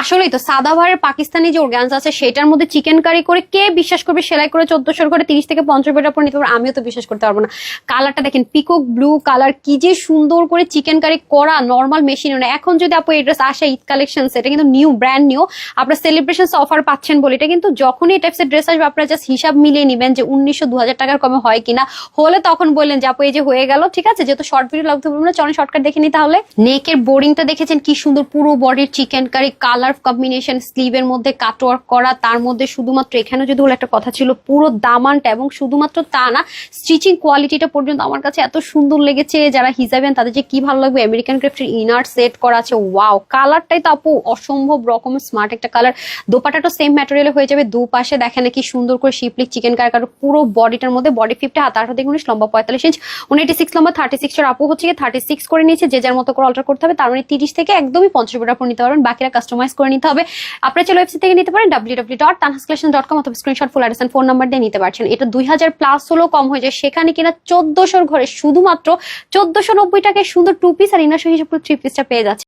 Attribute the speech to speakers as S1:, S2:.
S1: আসলেই তো সাদাভারের পাকিস্তানি যে অর্গানস আছে, সেটার মধ্যে চিকেন কারি করে কে বিশ্বাস করবে? সেলাই করে চোদ্দশোর করে তিরিশ থেকে পঞ্চাশ টাকা পর নিতে পারব? আমিও তো বিশ্বাস করতে পারব না। কালারটা দেখেন পিকক ব্লু কালার কি যে সুন্দর করে চিকেন কারি করা নর্মাল মেশিন না এখন যদি আপু এই ড্রেস আসে, ঈদ কালেকশন এটা কিন্তু নিউ ব্র্যান্ড নিউ আপনার সেলিব্রেশন অফার পাচ্ছেন বলে। এটা কিন্তু যখনই এই টাইপসের ড্রেস আসবে, আপনারা জাস্ট হিসাব মিলিয়ে নেবেন যে উনিশশো দু হাজার টাকার কমে হয় কিনা। হলে তখন বললেন যে, আপু, এই যে হয়ে গেল, ঠিক আছে? যেহেতু শর্ট ভিডিও লাগতে বলব না চলেন শর্টকাট দেখে নি তাহলে? নেকের বোরিংটা দেখেছেন, কি সুন্দর পুরো বডির চিকেন কারি কালার কম্বিনেশন স্লিভের মধ্যে কাটওয়ার্ক করা, তার মধ্যে শুধুমাত্র এখানে যদি হলো একটা কথা ছিল, পুরো দামানটা এবং শুধুমাত্র তা না স্টিচিং কোয়ালিটিটা পর্যন্ত আমার কাছে এত সুন্দর লেগেছে যারা হিসাবেন তাদের যে কি ভালো লাগবে আমেরিকান ক্রাফটের ইনার সেট করা আছে ওয়াও কালারটাই তো আপু অসম্ভব রকমের স্মার্ট একটা কালার দোপাটাটা সেম ম্যাটেরিয়ালে হয়ে যাবে, দুপাশে দেখেন কি সুন্দর করে শিপলিক চিকেন কার কারও পুরো বডিটার মধ্যে বডি ফিফটি হাত আঠারো থেকে উনিশ, লম্বা পঁয়তাল্লিশ ইঞ্চ উনিটি সিক্স লম্বা থার্টি সিক্স এর আপু হচ্ছে থার্টি সিক্স করে নিয়েছে, যে যার মতো করে অল্টার করতে হবে, তার মানে তিরিশ থেকে একদমই পঞ্চাশ ফুট আপনি নিতে পারবেন, বাকিরা কাস্টমাইজ করে নিতে হবে। আপনার চলে ওয়েবসাইট থেকে নিতে পারেন W W dot dot com অথবা screenshot full address phone number দিয়ে নিতে পারছেন। এটা দুই হাজার প্লাস হলেও কম হয়ে যায়। সেখানে কিনা চোদ্দশোর ঘরে শুধুমাত্র চোদ্দশো নব্বই টাকায় সুন্দর টু পিস আর সহ হিসেবে থ্রি পিসটা পেয়ে যাচ্ছে